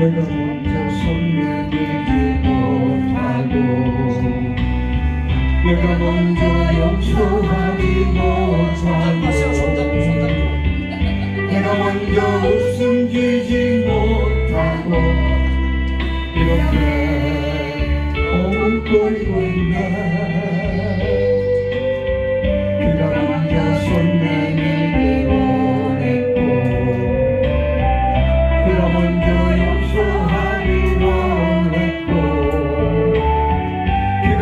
내가 먼저 손을 들지 못하고 내가 먼저 용서하지 못하고 내가 먼저 웃음 주지 못하고 이렇게 엉거리고 있네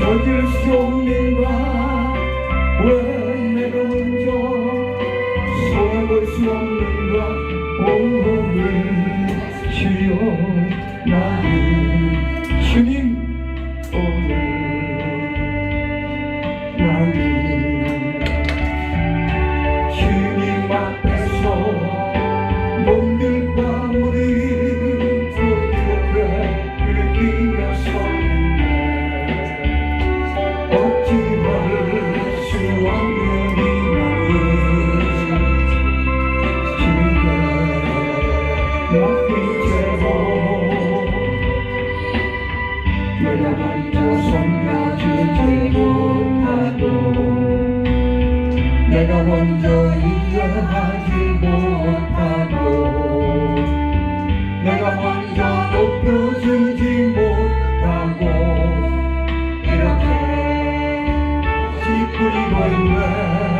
저질 수 없는가? 왜 내가 먼저 소화할 수 없는가? 오늘 주여 나는 주님 오늘 나는 섬겨주지 못하고 내가 먼저 이해하지 못하고 내가 먼저 높여주지 못하고 이렇게 찌푸리고 있네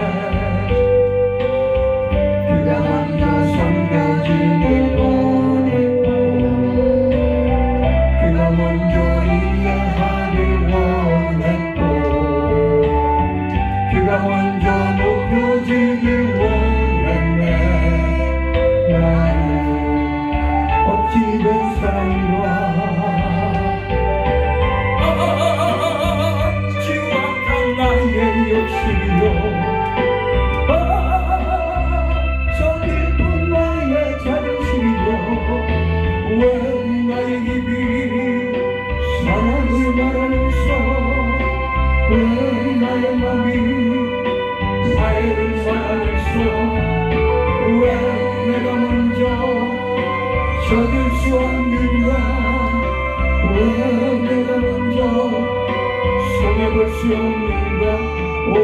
나의 맘이 화해를 말하면서 왜 내가 먼저 저들 수 없는가? 왜 내가 먼저 손해볼 수 없는가? 오